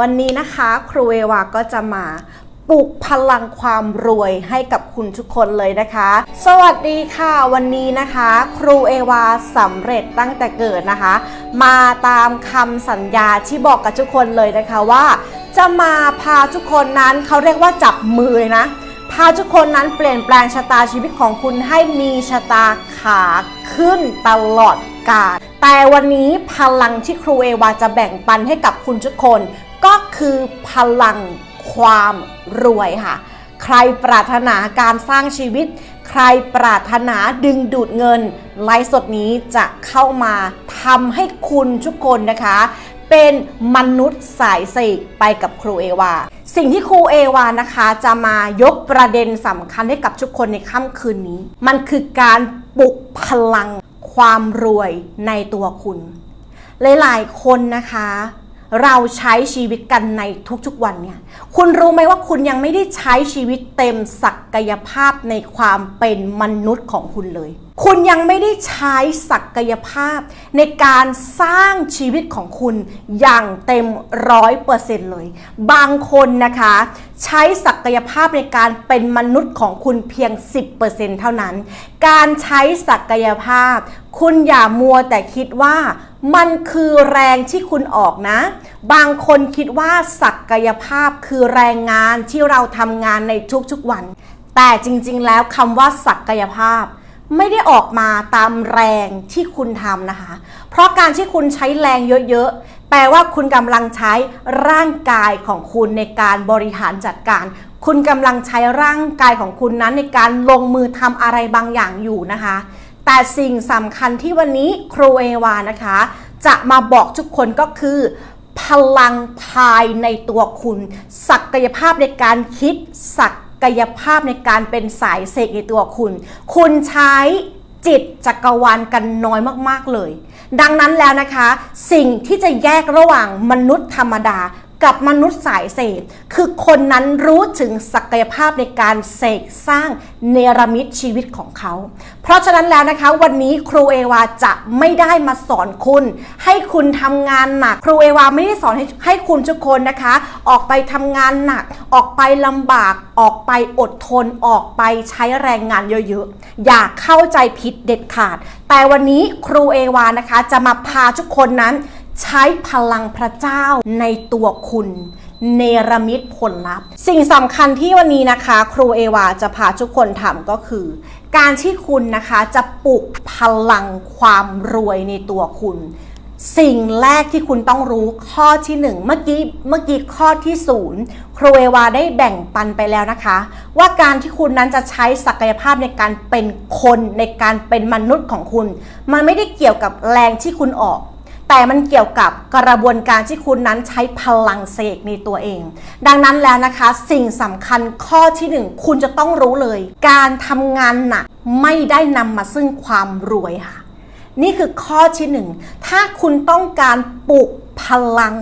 วันนี้นะคะครูเอวาก็จะมาปลุกพลังความรวยให้กับคุณทุกคนเลยนะคะ สวัสดีค่ะ วันนี้นะคะ ครูเอวาสำเร็จตั้งแต่เกิดนะคะ มาตามคำสัญญาที่บอกกับทุกคนเลยนะคะว่า จะมาพาทุกคนนั้นเขาเรียกว่าจับมือเลยนะ พาทุกคนนั้นเปลี่ยนแปลงชะตาชีวิตของคุณให้มีชะตาขาขึ้นตลอดกาลแต่วันนี้พลังที่ครูเอวาจะแบ่งปันให้กับคุณทุกคน ก็คือพลังความรวยค่ะ ใครปรารถนาการสร้างชีวิต ใครปรารถนาดึงดูดเงิน ไลฟ์สดนี้จะเข้ามาทำให้คุณทุกคนนะคะ เป็นมนุษย์สายเสกไปกับครูเอวา สิ่งที่ครูเอวานะคะจะมายกประเด็นสำคัญให้กับทุกคนในค่ำคืนนี้ มันคือการปลุกพลังความรวยในตัวคุณ หลายๆคนนะคะ เราใช้ชีวิตกันในทุกๆวันเนี่ย คุณรู้ไหมว่าคุณยังไม่ได้ใช้ชีวิตเต็มศักยภาพในความเป็นมนุษย์ของคุณเลย คุณยังไม่ได้ใช้ศักยภาพ ในการสร้างชีวิตของคุณอย่างเต็มร้อยเปอร์เซ็นต์เลย บางคนนะคะ ใช้ศักยภาพในการเป็นมนุษย์ของคุณเพียง 10%เท่านั้น การใช้ศักยภาพ คุณอย่ามัวแต่คิดว่ามันคือแรงที่คุณออกนะ บางคนคิดว่าศักยภาพคือแรงงานที่เราทำงานในทุกๆวัน แต่จริงๆ แล้วคำว่าศักยภาพ ไม่ได้ออกมาตามแรงที่คุณทำนะคะ เพราะการที่คุณใช้แรงเยอะๆ แปลว่าคุณกำลังใช้ร่างกายของคุณในการบริหารจัดการ คุณกำลังใช้ร่างกายของคุณนั้นในการลงมือทำอะไรบางอย่างอยู่นะคะ แต่สิ่งสำคัญที่วันนี้ครูเอวานะคะ จะมาบอกทุกคนก็คือพลังภายในตัวคุณ ศักยภาพในการคิด ศัก กายภาพในการเป็นสายเสกในตัวคุณ คุณใช้จิตจักรวาลกันน้อยมาก ๆ เลย ดังนั้นแล้วนะคะ สิ่งที่จะแยกระหว่างมนุษย์ธรรมดา กับมนุษย์สายเสพคือคนนั้นรู้ถึงศักยภาพในการเสกสร้างเนรมิตชีวิตของเขา เพราะฉะนั้นแล้วนะคะ วันนี้ครูเอวาจะไม่ได้มาสอนคุณ ให้คุณทำงานหนัก ครูเอวาไม่ได้สอนให้ให้คุณทุกคนนะคะ ออกไปทำงานหนัก ออกไปลำบาก ออกไปอดทน ออกไปใช้แรงงานเยอะๆ อย่าเข้าใจผิดเด็ดขาด แต่วันนี้ครูเอวานะคะจะมาพาทุกคนนั้น ใช้พลังพระเจ้าในตัวคุณเนรมิตผลลัพธ์ สิ่งสำคัญที่วันนี้นะคะ ครูเอวาจะพาทุกคนทำก็คือ การที่คุณนะคะจะปลุกพลังความรวยในตัวคุณ สิ่งแรกที่คุณต้องรู้ข้อที่หนึ่งเมื่อกี้เมื่อกี้ข้อที่ศูนย์ครูเอวาได้แบ่งปันไปแล้วนะคะ ว่าการที่คุณนั้นจะใช้ศักยภาพในการเป็นคนในการเป็นมนุษย์ของคุณ มันไม่ได้เกี่ยวกับแรงที่คุณออก แต่มันเกี่ยวกับกระบวนการที่คุณนั้นใช้พลังเสกในตัวเอง ดังนั้นแล้วนะคะ สิ่งสำคัญข้อที่หนึ่งคุณจะต้องรู้เลย การทำงานหนักไม่ได้นำมาซึ่งความรวยค่ะ นี่คือข้อที่หนึ่งถ้าคุณต้องการปลุกพลัง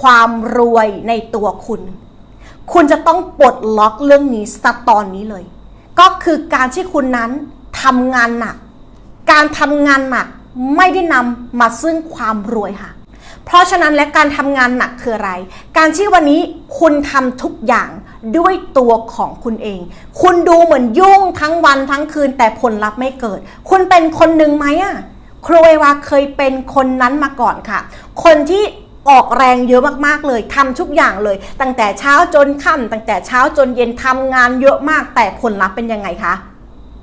ความรวยในตัวคุณ คุณจะต้องปลดล็อกเรื่องนี้สตอนนี้เลย ก็คือการที่คุณนั้นทำงานหนัก การทำงานหนัก ไม่ได้นำมาซึ่งความรวยค่ะ เพราะฉะนั้นและการทำงานหนักคืออะไร การที่วันนี้คุณทำทุกอย่างด้วยตัวของคุณเอง คุณดูเหมือนยุ่งทั้งวันทั้งคืนแต่ผลลัพธ์ไม่เกิด คุณเป็นคนหนึ่งไหมอะครูเอวาเคยเป็นคนนั้นมาก่อนค่ะ คนที่ออกแรงเยอะมากๆเลยทำทุกอย่างเลย ตั้งแต่เช้าจนค่ำตั้งแต่เช้าจนเย็นทำงานเยอะมากแต่ผลลัพธ์เป็นยังไงคะ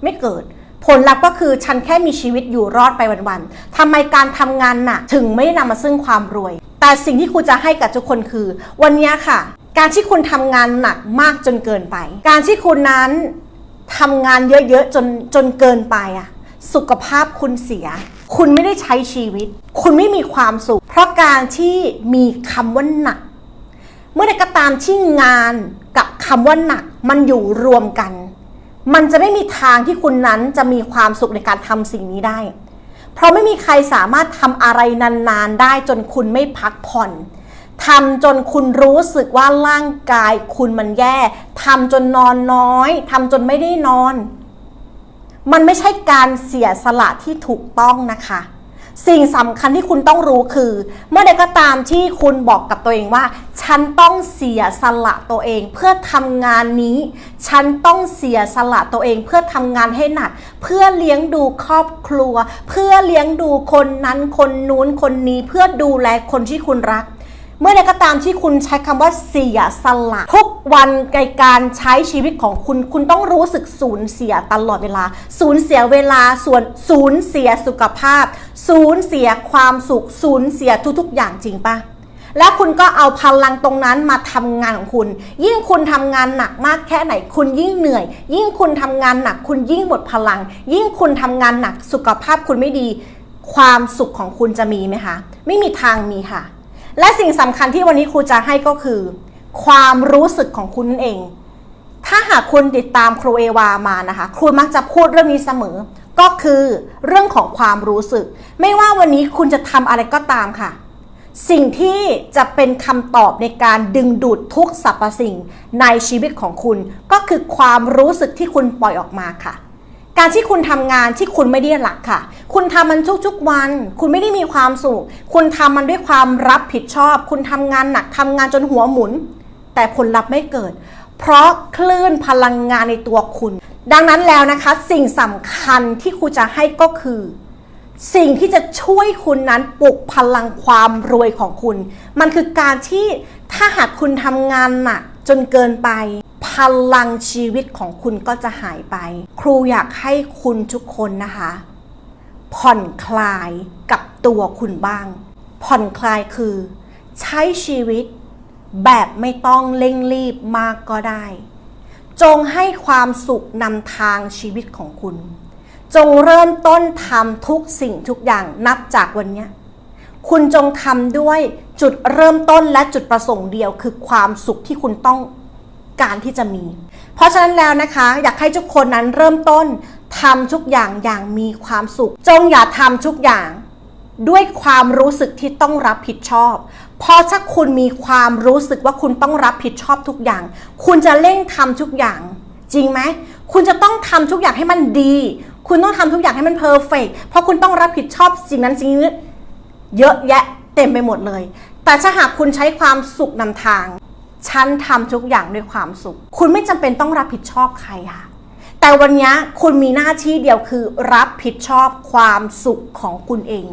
ไม่เกิด ผลลัพธ์ก็คือฉันแค่มีชีวิตอยู่รอดไปวันๆทำไมการทำงานหนักถึงไม่ได้นำมาซึ่งความรวย แต่สิ่งที่คุณจะให้กับทุกคนคือ วันนี้ค่ะ การที่คุณทำงานหนักมากจนเกินไป การที่คุณนั้นทำงานเยอะๆจนจนเกินไปอะสุขภาพคุณเสีย คุณไม่ได้ใช้ชีวิต คุณไม่มีความสุข เพราะการที่มีคำว่าหนัก เมื่อใดก็ตามที่งานกับคำว่าหนักมันอยู่รวมกัน มันจะไม่มีทางที่คุณนั้นจะมีความสุขในการทำสิ่งนี้ได้ เพราะไม่มีใครสามารถทำอะไรนานๆได้จนคุณไม่พักผ่อนทำจนคุณรู้สึกว่าร่างกายคุณมันแย่ทำจนนอนน้อยทำจนไม่ได้นอน มันไม่ใช่การเสียสละที่ถูกต้องนะคะ สิ่งสำคัญที่คุณต้องรู้คือ เมื่อใดก็ตามที่คุณบอกกับตัวเองว่า ฉันต้องเสียสละตัวเอง เพื่อทำงานนี้ ฉันต้องเสียสละตัวเอง เพื่อทำงานให้หนัก เพื่อเลี้ยงดูครอบครัว เพื่อเลี้ยงดูคนนั้นคนนู้นคนนี้ เพื่อดูแลคนที่คุณรัก เมื่อใดก็ตามที่คุณใช้คำว่าเสียสละทุกวันในการใช้ชีวิตของคุณ คุณต้องรู้สึกสูญเสียตลอดเวลา สูญเสียเวลาส่วนสูญเสียสุขภาพ สูญเสียความสุข สูญเสียทุกๆ อย่างจริงปะแล้วคุณก็เอาพลังตรงนั้นมาทำงานของคุณ ยิ่งคุณทำงานหนักมากแค่ไหน คุณยิ่งเหนื่อย ยิ่งคุณทำงานหนัก คุณยิ่งหมดพลัง ยิ่งคุณทำงานหนักสุขภาพคุณไม่ดี ความสุขของคุณจะมีไหมคะ ไม่มีทางมีค่ะ และสิ่งสำคัญที่วันนี้ครูจะให้ก็คือ ความรู้สึกของคุณนั่นเอง ถ้าหากคุณติดตามครูเอวามานะคะครูมักจะพูดเรื่องนี้เสมอ ก็คือเรื่องของความรู้สึก ไม่ว่าวันนี้คุณจะทำอะไรก็ตามค่ะ สิ่งที่จะเป็นคำตอบในการดึงดูดทุกสรรพสิ่งในชีวิตของคุณ ก็คือความรู้สึกที่คุณปล่อยออกมาค่ะ การที่คุณทำงานที่คุณไม่ได้หลักค่ะ คุณทำมันทุกๆวัน คุณไม่ได้มีความสุข คุณทำมันด้วยความรับผิดชอบ คุณทำงานหนักทำงานจนหัวหมุน แต่ผลลัพธ์ไม่เกิด เพราะคลื่นพลังงานในตัวคุณ ดังนั้นแล้วนะคะ สิ่งสำคัญที่ครูจะให้ก็คือ สิ่งที่จะช่วยคุณนั้นปลุกพลังความรวยของคุณ มันคือการที่ถ้าหากคุณทำงานหนัก จนเกินไป พลังชีวิตของคุณก็จะหายไป ครูอยากให้คุณทุกคนนะคะ ผ่อนคลายกับตัวคุณบ้าง ผ่อนคลายคือ ใช้ชีวิตแบบไม่ต้องเร่งรีบมากก็ได้ จงให้ความสุขนำทางชีวิตของคุณ จงเริ่มต้นทำทุกสิ่งทุกอย่างนับจากวันนี้ คุณจงทำด้วยจุดเริ่มต้นและจุดประสงค์เดียว คือความสุขที่คุณต้องการที่จะมี เพราะฉะนั้นแล้วนะคะ อยากให้ทุกคนนั้นเริ่มต้นทำทุกอย่างอย่างมีความสุข จงอย่าทำทุกอย่างด้วยความรู้สึกที่ต้องรับผิดชอบ เพราะถ้าคุณมีความรู้สึกว่าคุณต้องรับผิดชอบทุกอย่าง คุณจะเร่งทำทุกอย่าง จริงไหม คุณจะต้องทำทุกอย่างให้มันดี คุณต้องทำทุกอย่างให้มันเพอร์เฟกเพราะคุณต้องรับผิดชอบสิ่งนั้นสิ่งนี้ เยอะแยะเต็มไปหมดเลย แต่ถ้าหากคุณใช้ความสุขนำทาง ฉันทำทุกอย่างด้วยความสุข คุณไม่จำเป็นต้องรับผิดชอบใครค่ะ แต่วันนี้คุณมีหน้าที่เดียวคือรับผิดชอบความสุขของคุณเอง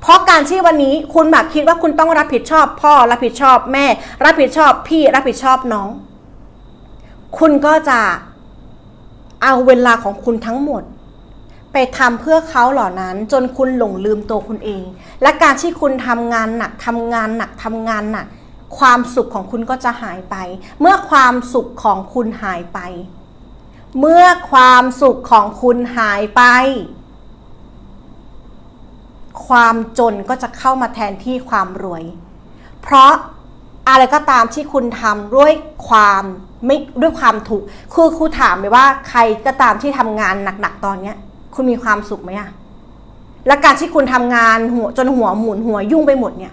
เพราะการที่วันนี้คุณแบบคิดว่าคุณต้องรับผิดชอบ พ่อรับผิดชอบแม่ รับผิดชอบพี่รับผิดชอบน้อง คุณก็จะเอาเวลาของคุณทั้งหมด ไปทำเพื่อเขาเหล่านั้น จนคุณหลงลืมตัวคุณเอง และการที่คุณทำงานหนักทำงานหนักทำงานหนักความสุขของคุณก็จะหายไป เมื่อความสุขของคุณหายไป เมื่อความสุขของคุณหายไป ความจนก็จะเข้ามาแทนที่ความรวย เพราะอะไรก็ตามที่คุณทำด้วยความไม่ด้วยความถูก คือครูถามเลยว่าใครก็ตามที่ทำงานหนักๆตอนเนี้ย คุณมีความสุขไหมอะและการที่คุณทำงานหัวจนหัวหมุนหัวยุ่งไปหมดเนี่ย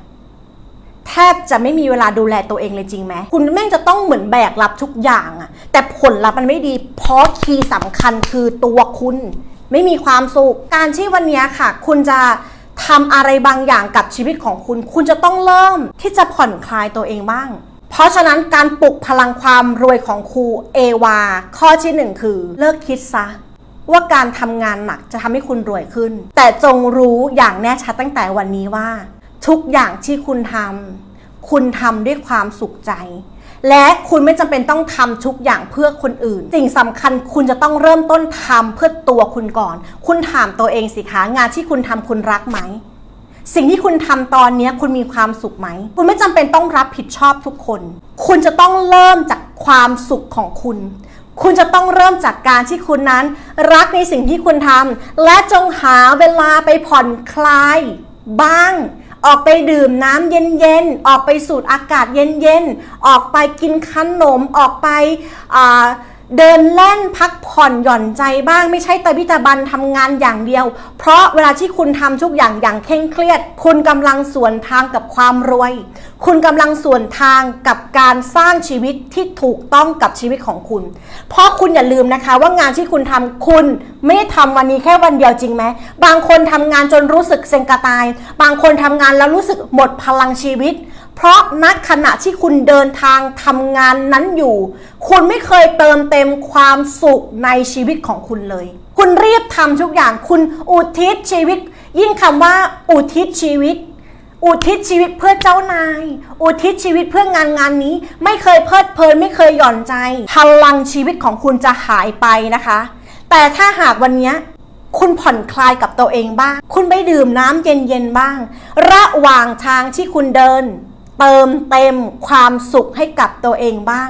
แทบจะไม่มีเวลาดูแลตัวเองเลยจริงไหมคุณแม่งจะต้องเหมือนแบกรับทุกอย่างอะแต่ผลลัพธ์มันไม่ดี เพราะคีย์สำคัญคือตัวคุณ ไม่มีความสุข การที่วันนี้ค่ะ คุณจะทำอะไรบางอย่างกับชีวิตของคุณ คุณจะต้องเริ่มที่จะผ่อนคลายตัวเองบ้าง เพราะฉะนั้นการปลุกพลังความรวยของครูเอวา ข้อที่หนึ่งคือ เลิกคิดซะ ว่าการทำงานหนักจะทำให้คุณรวยขึ้น แต่จงรู้อย่างแน่ชัดตั้งแต่วันนี้ว่า ทุกอย่างที่คุณทำคุณทำด้วยความสุขใจ และคุณไม่จำเป็นต้องทำทุกอย่างเพื่อคนอื่น สิ่งสำคัญคุณจะต้องเริ่มต้นทำเพื่อตัวคุณก่อน คุณถามตัวเองสิคะงานที่คุณทำคุณรักไหมสิ่งที่คุณทำตอนนี้คุณมีความสุขไหม คุณไม่จำเป็นต้องรับผิดชอบทุกคน คุณจะต้องเริ่มจากความสุขของคุณ คุณจะต้องเริ่มจากการที่คุณนั้น รักในสิ่งที่คุณทำและจงหาเวลาไปผ่อนคลายบ้าง ออกไปดื่มน้ำเย็นๆ ออกไปสูดอากาศเย็นๆ ออกไปกินขนม ออกไปเดินเล่นพักผ่อนหย่อนใจบ้างไม่ใช่ตะบิตะบันทำงานอย่างเดียว เพราะเวลาที่คุณทำทุกอย่างอย่างเคร่งเครียด คุณกำลังสวนทางกับความรวย คุณกำลังส่วนทางกับการสร้างชีวิตที่ถูกต้องกับชีวิตของคุณ เพราะคุณอย่าลืมนะคะ ว่างานที่คุณทำคุณไม่ได้ทำวันนี้แค่วันเดียวจริงไหมบางคนทำงานจนรู้สึกเซ็งกระตาย บางคนทำงานแล้วรู้สึกหมดพลังชีวิต เพราะณขณะที่คุณเดินทางทำงานนั้นอยู่ คุณไม่เคยเติมเต็มความสุขในชีวิตของคุณเลย คุณรีบทำทุกอย่างคุณอุทิศชีวิต ยิ่งคำว่าอุทิศชีวิต อุทิศชีวิตเพื่อเจ้านาย อุทิศชีวิตเพื่องานงานนี้ ไม่เคยเพลิดเพลินไม่เคยหย่อนใจ พลังชีวิตของคุณจะหายไปนะคะ แต่ถ้าหากวันนี้คุณผ่อนคลายกับตัวเองบ้าง คุณไปดื่มน้ำเย็นๆบ้าง ระหว่างทางที่คุณเดิน เติมเต็มความสุขให้กับตัวเองบ้าง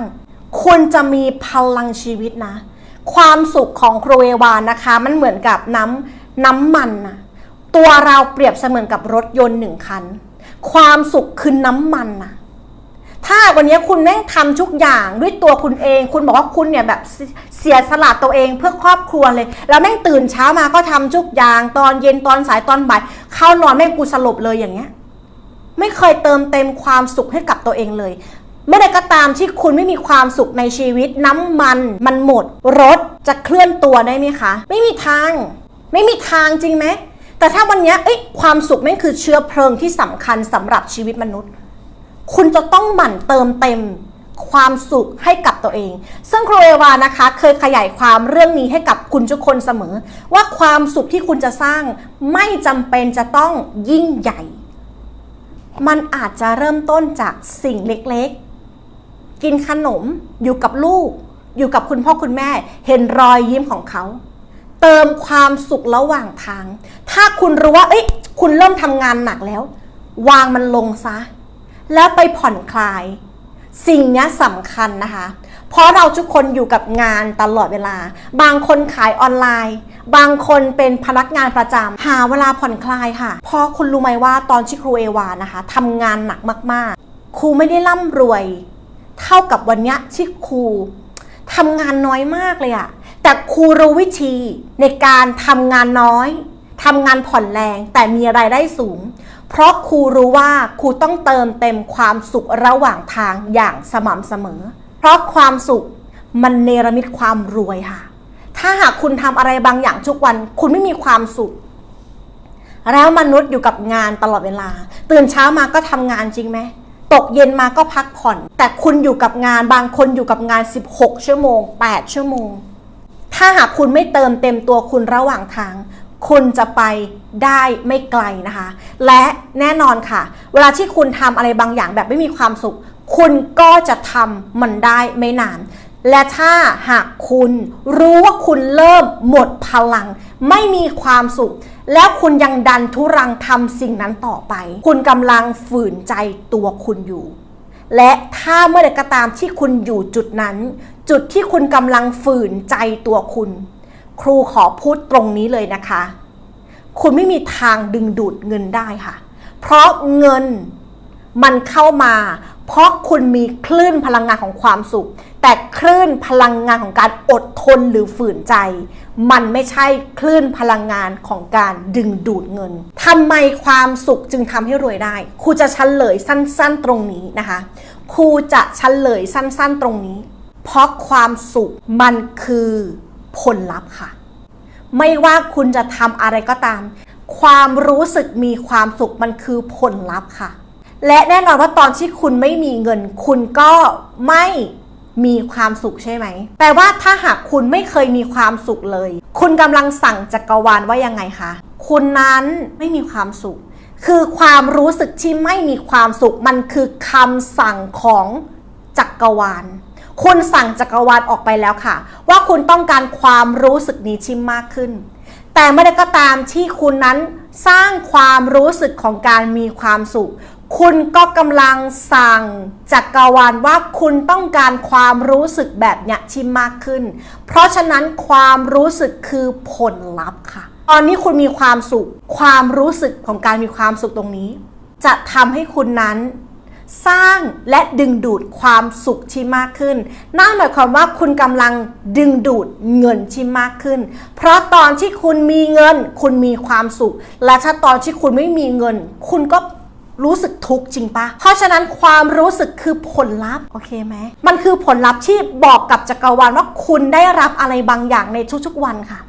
คุณจะมีพลังชีวิตนะ ความสุขของครเอวานนะคะ มันเหมือนกับน้ำน้ำมันนะตัวเราเปรียบเสมือนกับรถยนต์หนึ่งคัน ความสุขคือน้ำมันนะถ้าวันนี้คุณแม่งทำทุกอย่างด้วยตัวคุณเอง คุณบอกว่าคุณเนี่ยแบบเสียสละตัวเองเพื่อครอบครัวเลย แล้วแม่งตื่นเช้ามาก็ทำทุกอย่าง ตอนเย็นตอนสายตอนบ่ายเข้านอนแม่งกูสลบเลยอย่างเงี้ย ไม่เคยเติมเต็มความสุขให้กับตัวเองเลย เมื่อใดก็ตามที่คุณไม่มีความสุขในชีวิต น้ำมัน มันหมด รถจะเคลื่อนตัวได้ไหมคะ ไม่มีทาง ไม่มีทางจริงไหม แต่ถ้าวันนี้เอ้ความสุขแม่งคือเชื้อเพลิงที่สำคัญสำหรับชีวิตมนุษย์ คุณจะต้องหมั่นเติมเต็มความสุขให้กับตัวเอง ซึ่งครูเอวานะคะ เคยขยายความเรื่องนี้ให้กับคุณทุกคนเสมอ ว่าความสุขที่คุณจะสร้างไม่จำเป็นจะต้องยิ่งใหญ่ มันอาจจะเริ่มต้นจากสิ่งเล็กๆ กินขนมอยู่กับลูก อยู่กับคุณพ่อคุณแม่ เห็นรอยยิ้มของเขา เติมความสุขระหว่างทาง ถ้าคุณรู้ว่า เอ้ยคุณเริ่มทำงานหนักแล้ว วางมันลงซะ แล้วไปผ่อนคลาย สิ่งนี้สำคัญนะคะ เพราะเราทุกคนอยู่กับงานตลอดเวลา บางคนขายออนไลน์ บางคนเป็นพนักงานประจำหาเวลาผ่อนคลายค่ะ เพราะคุณรู้ไหมว่าตอนที่ครูเอวานะคะทำงานหนักมากๆ ครูไม่ได้ร่ำรวย เท่ากับวันนี้ที่ครูทำงานน้อยมากเลยอะ แต่ครูรู้วิธีในการทำงานน้อยทำงานผ่อนแรงแต่มีรายได้สูง เพราะครูรู้ว่าครูต้องเติมเต็มความสุขระหว่างทางอย่างสม่ำเสมอ เพราะความสุขมันเนรมิตความรวยค่ะ ถ้าหากคุณทำอะไรบางอย่างทุกวัน คุณไม่มีความสุข แล้วมนุษย์อยู่กับงานตลอดเวลา ตื่นเช้ามาก็ทำงานจริงไหมตกเย็นมาก็พักผ่อน แต่คุณอยู่กับงานบางคนอยู่กับงาน 16 ชั่วโมง 8 ชั่วโมง ถ้าหากคุณไม่เติมเต็มตัวคุณระหว่างทาง คุณจะไปได้ไม่ไกลนะคะ และแน่นอนค่ะ เวลาที่คุณทำอะไรบางอย่างแบบไม่มีความสุข คุณก็จะทำมันได้ไม่นานและถ้าหากคุณรู้ว่าคุณเริ่มหมดพลัง ไม่มีความสุข แล้วคุณยังดันทุรังทำสิ่งนั้นต่อไป คุณกำลังฝืนใจตัวคุณอยู่ และถ้าเมื่อใดก็ตามที่คุณอยู่จุดนั้น จุดที่คุณกำลังฝืนใจตัวคุณ ครูขอพูดตรงนี้เลยนะคะ คุณไม่มีทางดึงดูดเงินได้ค่ะ เพราะเงินมันเข้ามา เพราะคุณมีคลื่นพลังงานของความสุข แต่คลื่นพลังงานของการอดทนหรือฝืนใจ มันไม่ใช่คลื่นพลังงานของการดึงดูดเงินทำไมความสุขจึงทำให้รวยได้ครูจะเฉลยสั้น ๆ ตรงนี้นะคะครูจะเฉลยสั้น ๆ ตรงนี้ เพราะความสุขมันคือผลลัพธ์ค่ะ ไม่ว่าคุณจะทำอะไรก็ตาม ความรู้สึกมีความสุขมันคือผลลัพธ์ค่ะ และแน่นอนว่าตอนที่คุณไม่มีเงิน คุณก็ไม่มีความสุขใช่ไหม แต่ว่าถ้าหากคุณไม่เคยมีความสุขเลย คุณกำลังสั่งจักรวาลว่ายังไงคะ คุณนั้นไม่มีความสุข คือความรู้สึกที่ไม่มีความสุขมันคือคำสั่งของจักรวาล คุณสั่งจักรวาลออกไปแล้วค่ะ ว่าคุณต้องการความรู้สึกนี้ที่มากขึ้น แต่เมื่อใดก็ตามที่คุณนั้นสร้างความรู้สึกของการมีความสุข คุณก็กำลังสั่งจักรวาลว่าคุณต้องการความรู้สึกแบบเนี้ยที่มากขึ้น เพราะฉะนั้นความรู้สึกคือผลลัพธ์ค่ะ ตอนนี้คุณมีความสุข ความรู้สึกของการมีความสุขตรงนี้ จะทำให้คุณนั้น สร้างและดึงดูดความสุขที่มากขึ้น นั่นหมายความว่าคุณกำลังดึงดูดเงินที่มากขึ้น เพราะตอนที่คุณมีเงิน คุณมีความสุข และถ้าตอนที่คุณไม่มีเงิน คุณก็รู้สึกทุกข์จริงปะ เพราะฉะนั้นความรู้สึกคือผลลัพธ์ โอเคไหม มันคือผลลัพธ์ที่บอกกับจักรวาลว่าคุณได้รับอะไรบางอย่างในทุกๆวันค่ะ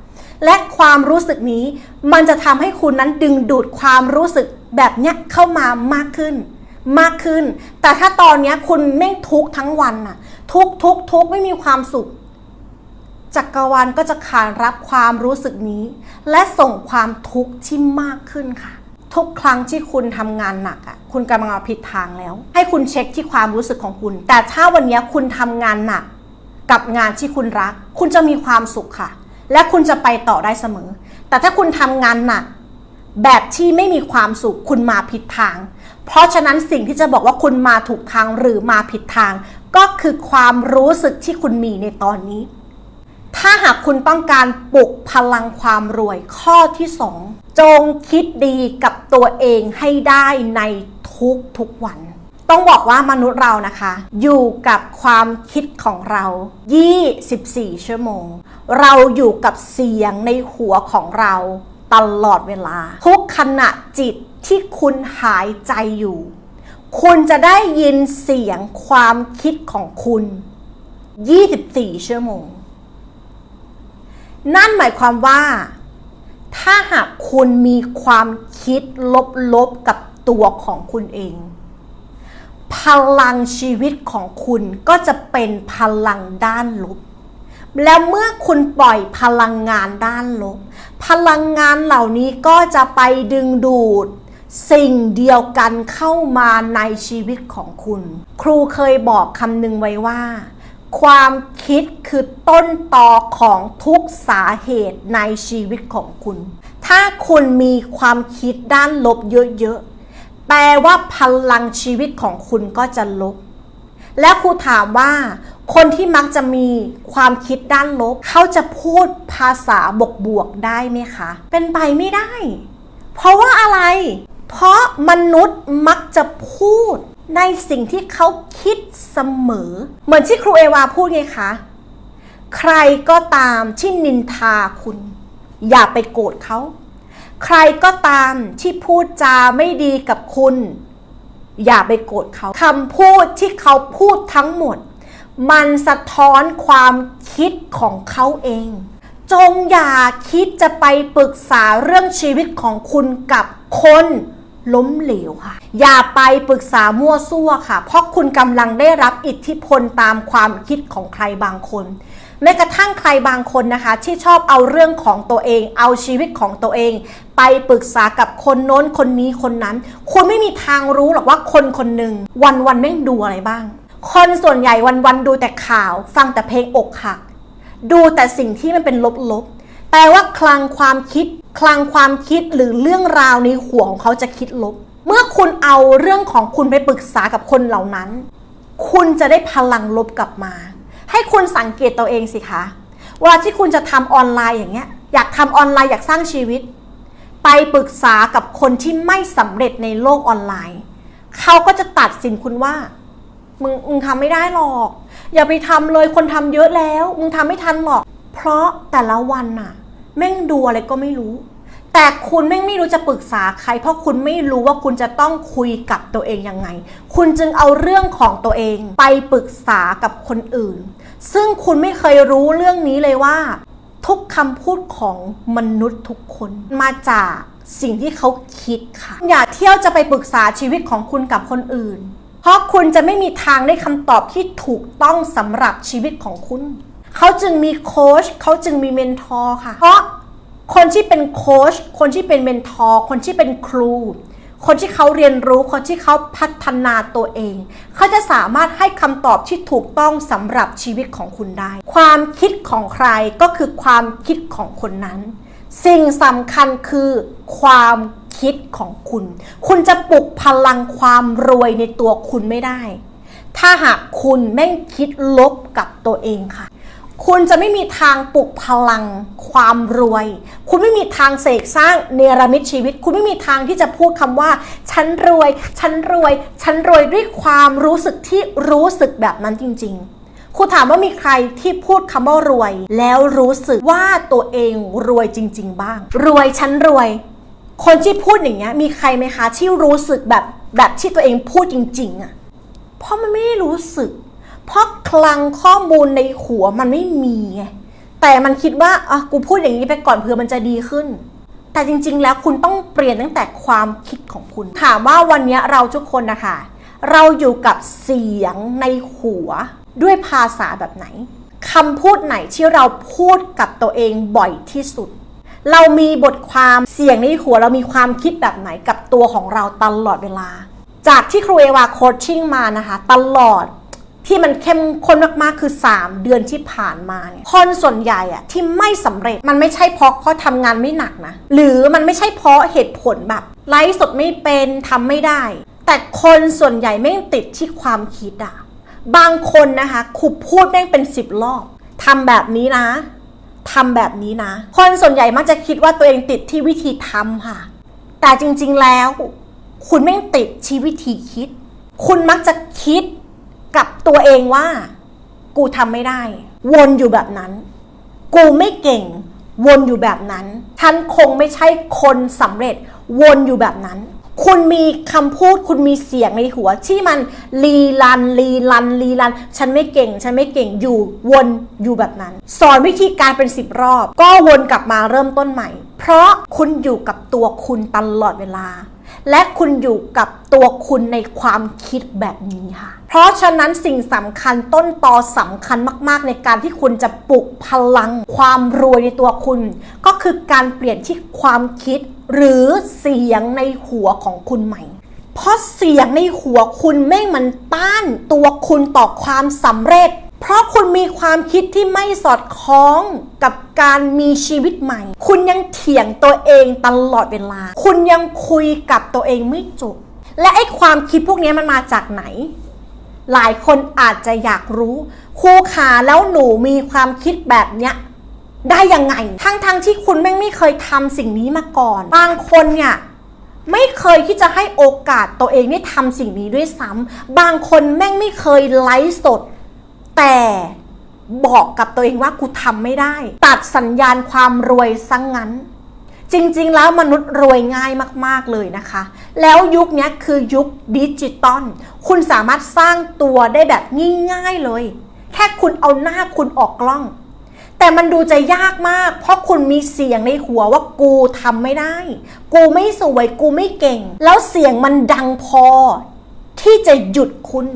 และความรู้สึกนี้ มันจะทำให้คุณนั้นดึงดูดความรู้สึกแบบเนี้ยเข้ามามากขึ้น มากขึ้น แต่ถ้าตอนนี้คุณไม่ทุกทั้งวันน่ะ ทุกทุกทุกไม่มีความสุข จักรวาลก็จะขานรับความรู้สึกนี้ และส่งความทุกข์ที่มากขึ้นค่ะ ทุกครั้งที่คุณทำงานหนักอะ คุณกำลังมาผิดทางแล้ว ให้คุณเช็คที่ความรู้สึกของคุณ แต่ถ้าวันนี้คุณทำงานหนัก กับงานที่คุณรัก คุณจะมีความสุขค่ะ และคุณจะไปต่อได้เสมอ แต่ถ้าคุณทำงานหนัก แบบที่ไม่มีความสุข คุณมาผิดทาง เพราะฉะนั้นสิ่งที่จะบอกว่าคุณมาถูกทางหรือมาผิดทาง ก็คือความรู้สึกที่คุณมีในตอนนี้ ถ้าหากคุณต้องการปลุกพลังความรวยข้อที่ 2 จงคิดดีกับตัวเองให้ได้ในทุกทุกวัน ต้องบอกว่ามนุษย์เรานะคะ อยู่กับความคิดของเรา 24 ชั่วโมง เราอยู่กับเสียงในหัวของเราตลอดเวลา ทุกขณะจิต ที่คุณหายใจอยู่ คุณจะได้ยินเสียงความคิดของคุณ 24 ชั่วโมง นั่นหมายความว่า ถ้าหากคุณมีความคิดลบๆกับตัวของคุณเอง พลังชีวิตของคุณก็จะเป็นพลังด้านลบแล้วเมื่อคุณปล่อยพลังงานด้านลบ พลังงานเหล่านี้ก็จะไปดึงดูด สิ่งเดียวกันเข้ามาในชีวิตของคุณ ครูเคยบอกคำหนึ่งไว้ว่า ความคิดคือต้นตอของทุกสาเหตุในชีวิตของคุณ ถ้าคุณมีความคิดด้านลบเยอะๆ แปลว่าพลังชีวิตของคุณก็จะลบ และครูถามว่า คนที่มักจะมีความคิดด้านลบ เขาจะพูดภาษาบวกบวกๆได้ไหมคะ เป็นไปไม่ได้เพราะว่าอะไร เพราะมนุษย์มักจะพูดในสิ่งที่เขาคิดเสมอ เหมือนที่ครูเอวาพูดไงคะ ใครก็ตามที่นินทาคุณ อย่าไปโกรธเขา ใครก็ตามที่พูดจาไม่ดีกับคุณ อย่าไปโกรธเขาคำพูดที่เขาพูดทั้งหมด มันสะท้อนความคิดของเขาเอง จงอย่าคิดจะไปปรึกษาเรื่องชีวิตของคุณกับคน ล้มเหลวค่ะ อย่าไปปรึกษามั่วซั่วค่ะ เพราะคุณกำลังได้รับอิทธิพลตามความคิดของใครบางคนแม้กระทั่งใครบางคนนะคะ ที่ชอบเอาเรื่องของตัวเอง เอาชีวิตของตัวเอง ไปปรึกษากับคนโน้นคนนี้คนนั้น คุณไม่มีทางรู้หรอกว่าคนคนหนึ่งวันวันแม่งดูอะไรบ้าง คนส่วนใหญ่วันวันดูแต่ข่าว ฟังแต่เพลงอกหัก ดูแต่สิ่งที่มันเป็นลบๆแปลว่าคลังความคิด คลังความคิดหรือเรื่องราวในหัวของเขาจะคิดลบ เมื่อคุณเอาเรื่องของคุณไปปรึกษากับคนเหล่านั้น คุณจะได้พลังลบกลับมา ให้คุณสังเกตตัวเองสิคะเวลาที่คุณจะทำออนไลน์อย่างเงี้ย อยากทำออนไลน์อยากสร้างชีวิต ไปปรึกษากับคนที่ไม่สำเร็จในโลกออนไลน์ เขาก็จะตัดสินคุณว่า มึงมึงทำไม่ได้หรอก อย่าไปทำเลยคนทำเยอะแล้ว มึงทำไม่ทันหรอก เพราะแต่ละวันน่ะ แม่งดูอะไรก็ไม่รู้ แต่คุณแม่งไม่รู้จะปรึกษาใคร เพราะคุณไม่รู้ว่าคุณจะต้องคุยกับตัวเองยังไง คุณจึงเอาเรื่องของตัวเองไปปรึกษากับคนอื่น ซึ่งคุณไม่เคยรู้เรื่องนี้เลยว่า ทุกคำพูดของมนุษย์ทุกคนมาจากสิ่งที่เขาคิดค่ะ อย่าเที่ยวจะไปปรึกษาชีวิตของคุณกับคนอื่น เพราะคุณจะไม่มีทางได้คำตอบที่ถูกต้องสำหรับชีวิตของคุณ เขาจึงมีโค้ชเขาจึงมีเมนทอร์ค่ะ เพราะคนที่เป็นโค้ชคนที่เป็นเมนทอร์คนที่เป็นครู คนที่เขาเรียนรู้คนที่เขาพัฒนาตัวเอง เขาจะสามารถให้คำตอบที่ถูกต้องสำหรับชีวิตของคุณได้ ความคิดของใครก็คือความคิดของคนนั้น สิ่งสำคัญคือความคิดของคุณ คุณจะปลุกพลังความรวยในตัวคุณไม่ได้ ถ้าหากคุณแม่งคิดลบกับตัวเองค่ะ คุณจะไม่มีทางปลุกพลังความรวย คุณไม่มีทางเสกสร้างเนรมิตชีวิต คุณไม่มีทางที่จะพูดคำว่า ฉันรวย ฉันรวย ฉันรวยด้วยความรู้สึกที่รู้สึกแบบนั้นจริง ๆครูถามว่ามีใครที่พูดคำว่ารวย แล้วรู้สึกว่าตัวเองรวยจริง ๆ บ้าง รวยฉันรวย คนที่พูดอย่างเงี้ยมีใครไหมคะที่รู้สึกแบบแบบที่ตัวเองพูดจริง ๆอะเพราะมันไม่ได้รู้สึก เพราะคลังข้อมูลในหัวมันไม่มีไงแต่มันคิดว่าอะกูพูดอย่างนี้ไปก่อนเผื่อมันจะดีขึ้น แต่จริง ๆ แล้วคุณต้องเปลี่ยนตั้งแต่ความคิดของคุณ ถามว่าวันนี้เราทุกคนนะคะเราอยู่กับเสียงในหัวด้วยภาษาแบบไหนคำพูดไหนที่เราพูดกับตัวเองบ่อยที่สุด เรามีบทความเสียงในหัวเรามีความคิดแบบไหนกับตัวของเราตลอดเวลา จากที่ครูเอวาโคชชิ่งมานะคะ ตลอด ที่มันเข้มข้นมากๆคือ 3 เดือนที่ผ่านมาเนี่ยคนส่วนใหญ่อะที่ไม่สำเร็จมันไม่ใช่เพราะเขาทำงานไม่หนักนะ หรือมันไม่ใช่เพราะเหตุผลแบบไลฟ์สดไม่เป็นทำไม่ได้ แต่คนส่วนใหญ่ไม่งติดที่ความคิดอะบางคนนะคะครูพูดแม่งเป็นสิบรอบทำแบบนี้นะทำแบบนี้นะ คนส่วนใหญ่มักจะคิดว่าตัวเองติดที่วิธีทำค่ะ แต่จริงๆแล้ว คุณไม่งติดที่วิธีคิด คุณมักจะคิด กับตัวเองว่า กูทำไม่ได้ วนอยู่แบบนั้น กูไม่เก่ง วนอยู่แบบนั้น ฉันคงไม่ใช่คนสำเร็จ วนอยู่แบบนั้น คุณมีคำพูดคุณมีเสียงในหัว ที่มันลีลันลีลันลีลัน ฉันไม่เก่ง ฉันไม่เก่งอยู่วนอยู่แบบนั้น สอนวิธีการเป็นสิบรอบ ก็วนกลับมาเริ่มต้นใหม่ เพราะคุณอยู่กับตัวคุณตลอดเวลา และคุณอยู่กับตัวคุณในความคิดแบบนี้ค่ะ เพราะฉะนั้นสิ่งสำคัญต้นตอสำคัญมาก ๆ ในการที่คุณจะปลุกพลัง ความรวยในตัวคุณ ก็คือการเปลี่ยนที่ความคิด หรือเสียงในหัวของคุณใหม่เพราะเสียงในหัวคุณแม่งมันต้านตัวคุณต่อความสำเร็จ เพราะคุณมีความคิดที่ไม่สอดคล้องกับการมีชีวิตใหม่ คุณยังเถียงตัวเองตลอดเวลา คุณยังคุยกับตัวเองไม่จบ และไอ้ความคิดพวกนี้มันมาจากไหน หลายคนอาจจะอยากรู้ครูขาแล้วหนูมีความคิดแบบเนี้ยได้ยังไง ทั้งๆทที่คุณแม่งไม่เคยทำสิ่งนี้มาก่อน บางคนเนี่ยไม่เคยที่จะให้โอกาสตัวเองได้ทำสิ่งนี้ด้วยซ้ำบางคนแม่งไม่เคยไลฟ์สด แต่บอกกับตัวเองว่ากูทำไม่ได้ ตัดสัญญาณความรวยซังงั้น จริงๆ แล้วมนุษย์รวยง่ายมากๆเลยนะคะ แล้วยุคนี้คือยุคดิจิตอลคุณสามารถสร้างตัวได้แบบง่ายๆเลย แค่คุณเอาหน้าคุณออกกล้อง แต่มันดูจะยากมาก เพราะคุณมีเสียงในหัวว่ากูทำไม่ได้ กูไม่สวยกูไม่เก่ง แล้วเสียงมันดังพอ ที่จะหยุดคุณ